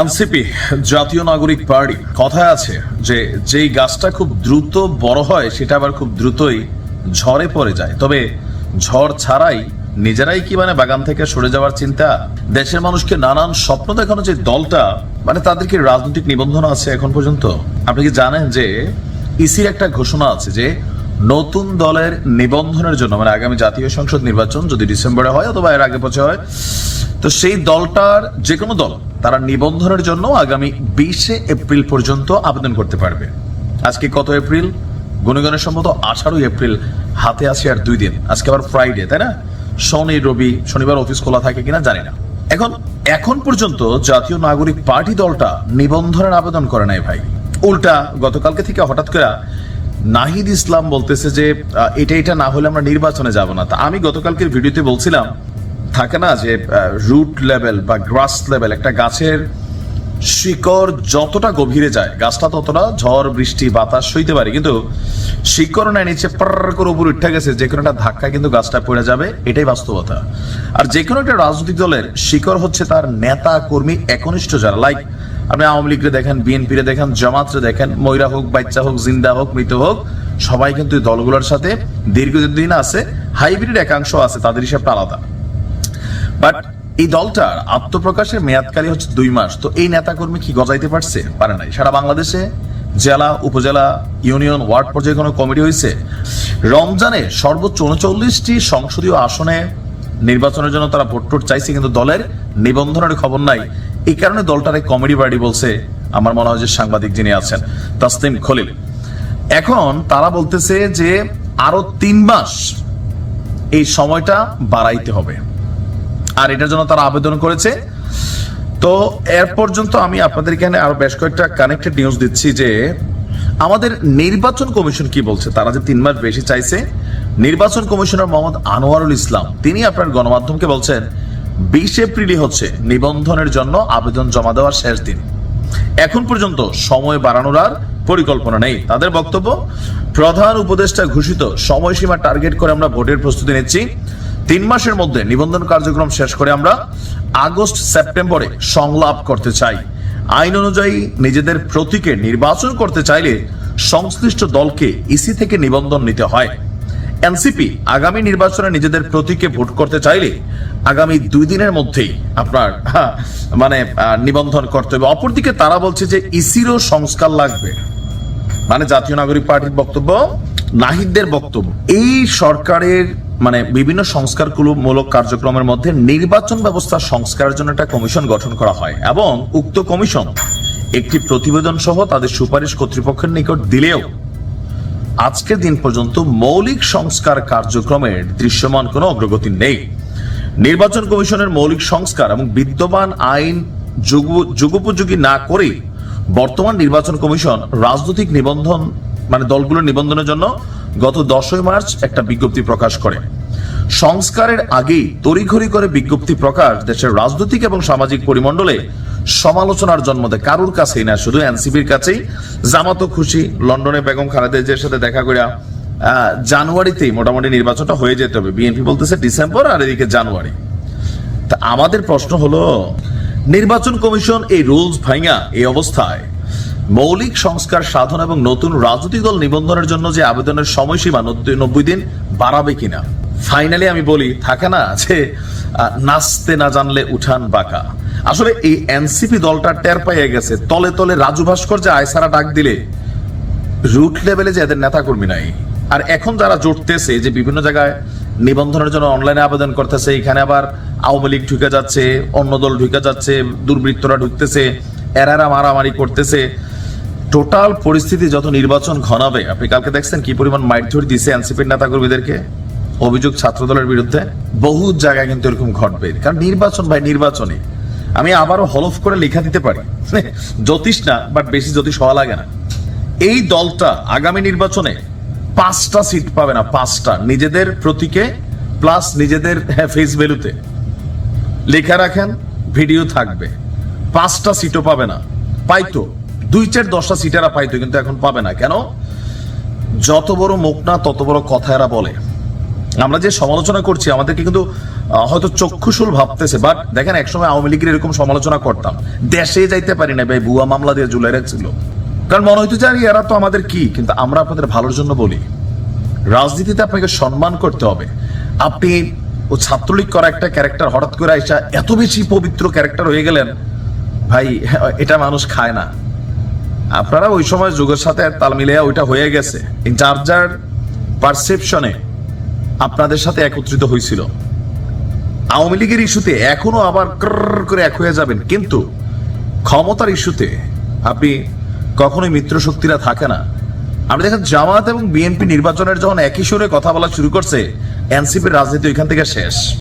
NCP জাতীয় নাগরিক party কথায় আছে যে, যেই গাছটা খুব দ্রুত বড় হয়, সেটা আবার খুব দ্রুতই ঝড়ে পড়ে যায়। তবে ঝড় ছাড়াই নিজেরাই কি মানে বাগান থেকে সরে যাওয়ার চিন্তা? দেশের মানুষকে নানান স্বপ্ন দেখানো যে দলটা মানে তাদের কি রাজনৈতিক নিবন্ধন আছে এখন পর্যন্ত? আপনি কি জানেন যে, ইসির একটা ঘোষণা আছে যে নতুন দলের নিবন্ধনের জন্য মানে আগামী জাতীয় সংসদ নির্বাচন যদি ডিসেম্বরে হয় অথবা এর আগে পথে হয়, তো সেই দলটার যে কোনো দল তারা নিবন্ধনের জন্য আগামী বিশে এপ্রিল পর্যন্ত আবেদন করতে পারবে। আজকে কত এপ্রিল? গুণগণের সম্মত আঠারোই এপ্রিল হাতে আছে আর দুই দিন। আজকে আবার ফ্রাইডে তাই না? শনি, রবি, শনিবার অফিস খোলা থাকে কিনা জানি না। এখন এখন পর্যন্ত জাতীয় নাগরিক পার্টি দলটা নিবন্ধনের আবেদন করে নাই ভাই। উল্টা গতকালকে থেকে হঠাৎ করে নাহিদ ইসলাম বলতেছে যে এটা এটা না হলে আমরা নির্বাচনে যাব না। তা আমি গতকালকের ভিডিওতে বলছিলাম, থাকে না যে রুট লেভেল বা গ্রাস লেভেল একটা গাছের শিকড় যতটা গভীরে যায়, গাছটা ততটা ঝড়, বৃষ্টি, বাতাস সইতে পারে, কিন্তু শিকড় না নিচে পার করে উপর উঠে গেছে, যে কোনো একটা ধাক্কা কিন্তু গাছটা পড়ে যাবে, এটাই বাস্তবতা। আর যে কোনো একটা রাজনৈতিক দলের শিকড় হচ্ছে তার নেতা, কর্মী, একনিষ্ঠ যারা। লাইক আপনি আওয়ামী লীগরে দেখেন বিএনপি রে দেখেন, জামাতরে দেখেন ময়রা হোক, বাচ্চা হোক, জিন্দা হোক, মৃত হোক, সবাই কিন্তু দলগুলোর সাথে দীর্ঘদিন আছে, হাইব্রিড একাংশ আছে, তাদের হিসাবটা আলাদা। বাট এই দলটার আত্মপ্রকাশের মেয়াদকালী হচ্ছে দুই মাস। তো এই নেতাকর্মী কি গজাইতে পারছে? পারে নাই। সারা বাংলাদেশে জেলা, উপজেলা, ইউনিয়ন, ওয়ার্ড পর্যায়ে কোনো কমিটি হয়েছে? রমজানে সর্বোচ্চ উনচল্লিশটি সংসদীয় আসনে নির্বাচনের জন্য তারা ভোট টোট চাইছে, কিন্তু দলের নিবন্ধনের খবর নাই। এই কারণে দলটার এক কমেডি বাড়ি বলছে, আমার মনে হয় যে সাংবাদিক যিনি আছেন তাসলিম খলিল। এখন তারা বলতেছে যে আরও তিন মাস এই সময়টা বাড়াইতে হবে। আর এটার জন্য তারা আবেদন করেছে। তো এর পর্যন্ত আমি আপনাদের এখানে আরও বেশ কয়েকটা কানেক্টেড নিউজ দিচ্ছি যে, আমাদের নির্বাচন কমিশন কি বলছে? তারা যে তিন মাস বেশি চাইছে। নির্বাচন কমিশনার মোহাম্মদ আনোয়ারুল ইসলাম, তিনি আপনার গণমাধ্যমকে বলছেন, বিশ এপ্রিলই হচ্ছে নিবন্ধনের জন্য আবেদন জমা দেওয়ার শেষ দিন। এখন পর্যন্ত সময় বাড়ানোর আর পরিকল্পনা নেই। তাদের বক্তব্য, প্রধান উপদেষ্টা ঘোষিত সময়সীমা টার্গেট করে আমরা ভোটের প্রস্তুতি নিচ্ছি। তিন মাসের মধ্যে নিবন্ধন কার্যক্রম শেষ করে আমরা আগস্ট সেপ্টেম্বরে সংলাপ করতে চাই। আইন অনুযায়ী নিজেদের প্রতীকে নির্বাচন করতে চাইলে সংশ্লিষ্ট দলকে ইসি থেকে নিবন্ধন নিতে হয়। এনসিপি আগামী নির্বাচনে নিজেদের প্রতীকে ভোট করতে চাইলে আগামী দুই দিনের মধ্যেই আপনার হা, মানে নিবন্ধন করতে হবে। অপরদিকে তারা বলছে যে ইসিরও সংস্কার লাগবে। মানে জাতীয় নাগরিক পার্টির বক্তব্য নাহিদদের বক্তব্য। এই সরকারের মানে বিভিন্ন সংস্কারমূলক কার্যক্রমের মধ্যে নির্বাচন ব্যবস্থা সংস্কারের জন্য একটা কমিশন গঠন করা হয় এবং উক্ত কমিশন একটি প্রতিবেদন সহ তাদের সুপারিশ কর্তৃপক্ষের নিকট দিলেও আজকের দিন পর্যন্ত মৌলিক সংস্কার কার্যক্রমের দৃশ্যমান কোনো অগ্রগতি নেই। নির্বাচন কমিশনের মৌলিক সংস্কার এবং বিদ্যমান আইন যুগ- যুগোপযোগী না করে বর্তমান নির্বাচন কমিশন রাজনৈতিক নিবন্ধন মানে দলগুলোর নিবন্ধনের জন্য গত দশই মার্চ একটা বিজ্ঞপ্তি প্রকাশ করে। সংস্কারের আগেই তড়িঘড়ি করে বিজ্ঞপ্তি প্রকাশ দেশের রাজনৈতিক এবং সামাজিক পরিমণ্ডলে সমালোচনার জন্ম দেয়। কারুর কাছেই না, শুধু এনসিপির কাছেই। জামাতও খুশি, লন্ডনে বেগম খালেদা জিয়ার সাথে দেখা করে জানুয়ারিতেই মোটামুটি নির্বাচনটা হয়ে যেতে হবে। বিএনপি বলতেছে ডিসেম্বর আর এদিকে জানুয়ারি। তা আমাদের প্রশ্ন হলো, নির্বাচন কমিশন এই রুলস ভাঙা এই অবস্থায় মৌলিক সংস্কার সাধন এবং নতুন রাজনৈতিক দল নিবন্ধনের জন্য যে আবেদনের সময়সীমা নব্বই- দিন বাড়াবে কিনা? ফাইনালি আমি বলি, থাকে না যে নাচতে না জানলে উঠান বাঁকা। আসলে এই এনসিপি দলটা টের পাইয়ে গেছে। তলে তলে রাজু ভাস্কর যে আয়সারা ডাক দিলে রুট লেভেলে যে এদের নেতাকর্মী নাই। আর এখন যারা জুটতেছে যে বিভিন্ন জায়গায় নিবন্ধনের জন্য অনলাইনে আবেদন করতেছে, এখানে আবার আওয়ামী লীগ ঢুকে যাচ্ছে, অন্য দল ঢুকে যাচ্ছে, দুর্বৃত্তরা ঢুকতেছে, এরারা মারামারি করতেছে টোটাল পরিস্থিতি যত নির্বাচন ঘনাবে, আপনি কালকে দেখছেন কি পরিমাণ মাইটধর দিছে এনসিপির নেতাকর্মীদেরকে? অভিযোগ ছাত্রদলের বিরুদ্ধে বহু জায়গায় কিন্তু এরকম ঘটবে। কারণ নির্বাচন ভাই নির্বাচনে আমি আবারও হলফ করে লেখা দিতে পারি। জ্যোতিষ না বাট বেশি জ্যোতিষ হওয়া লাগে না। এই দলটা আগামী নির্বাচনে পাঁচটা সিট পাবে না, পাঁচটা। নিজেদের প্রতীকে প্লাস নিজেদের ফেস ভ্যালুতে লেখা রাখেন ভিডিও থাকবে। পাঁচটা সিটও পাবে না। পাইতো। দুই চার দশটা সিটেরা পাইতো, কিন্তু এখন পাবে না। কেন? যত বড় মুখ না, তত বড় কথা এরা বলে। আমরা যে সমালোচনা করছি, আমাদেরকে কিন্তু হয়তো চক্ষুশুল ভাবতেছে বাট দেখেন, একসময় আওয়ামী লীগের এরকম সমালোচনা করতাম। দেশে যাইতে পারি না, ভাই বুয়া মামলা দিয়ে জুলাই রাখছিল। কারণ মনে হইতো আরে, এরা তো আমাদের কি? কিন্তু আমরা আপনাদের ভালোর জন্য বলি। রাজনীতিতে আপনাকে সম্মান করতে হবে। আপনি ও ছাত্রলীগ করা একটা ক্যারেক্টার হঠাৎ করে আইসা এত বেশি পবিত্র ক্যারেক্টার হয়ে গেলেন, ভাই, এটা মানুষ খায় না। আপনারা ওই সময় যুগের সাথে তাল মিলিয়ে ওইটা হয়ে গেছে। যার যার পারসেপশনে আপনাদের সাথে একত্রিত হয়েছিল। আওয়ামী লীগের ইস্যুতে এখনও আবার করে এক হয়ে যাবেন। কিন্তু ক্ষমতার ইস্যুতে আপনি কখনোই মিত্র শক্তিরা থাকে না। আপনি দেখেন, জামাত এবং বিএনপি নির্বাচনের যখন একই সুরে কথা বলা শুরু করছে, এনসিপির রাজনীতি ওইখান থেকে শেষ।